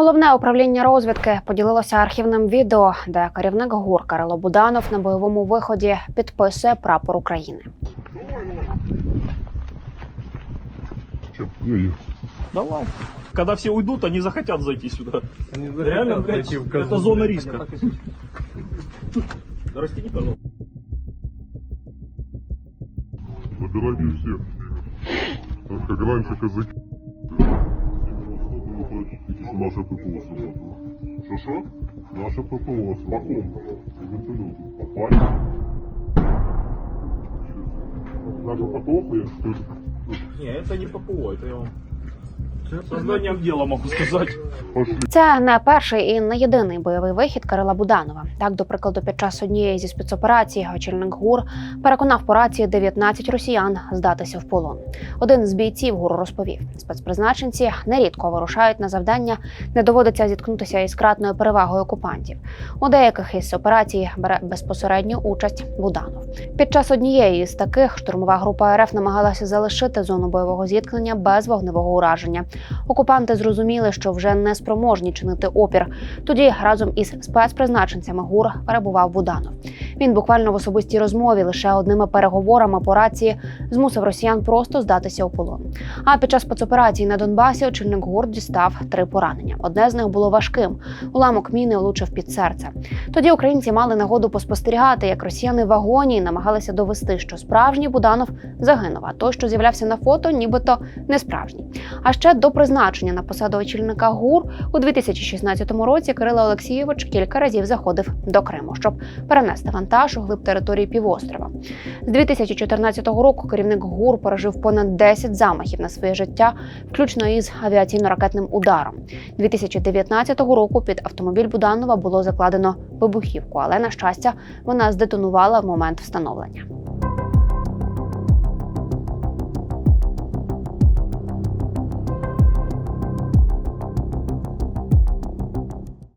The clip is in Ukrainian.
Головне управління розвідки поділилося архівним відео, де керівник ГУР Кирило Буданов на бойовому виході підписує прапор України. Ну, Давай. Когда все уйдут, они захотят зайти сюда. Они Реально, блядь, зайти это зона риска. Растяни, пожалуйста. Забирайте всех. Как раньше казаки Наше ППО сработало. Что-что? Наше ППО сработало. Вертолеты попали. Наше ППО хуя? Что это? Не, это не ППО, это я вам сознанием дела могу сказать. Пошли. Це не перший і не єдиний бойовий вихід Кирила Буданова. Так, до прикладу, під час однієї зі спецоперацій очільник ГУР переконав по рації 19 росіян здатися в полон. Один з бійців ГУР розповів: спецпризначенці нерідко вирушають на завдання, не доводиться зіткнутися із кратною перевагою окупантів. У деяких із операцій бере безпосередню участь Буданов. Під час однієї з таких штурмова група РФ намагалася залишити зону бойового зіткнення без вогневого ураження. Окупанти зрозуміли, що вже не спроможні чинити опір. Тоді разом із спецпризначенцями ГУР перебував Буданов. Він буквально в особистій розмові лише одними переговорами по рації змусив росіян просто здатися у полон. А під час спецоперації на Донбасі очільник ГУР дістав три поранення. Одне з них було важким. Уламок міни влучив під серце. Тоді українці мали нагоду поспостерігати, як росіяни в агонії намагалися довести, що справжній Буданов загинув, а той, що з'являвся на фото, нібито не справжній. А ще до призначення на посаду очільника ГУР у 2016 році Кирило Олексійович кілька разів заходив до Криму, щоб перенести вантаж у глиб території півострова. З 2014 року керівник ГУР пережив понад 10 замахів на своє життя, включно із авіаційно-ракетним ударом. 2019 року під автомобіль Буданова було закладено вибухівку, але на щастя вона здетонувала в момент встановлення.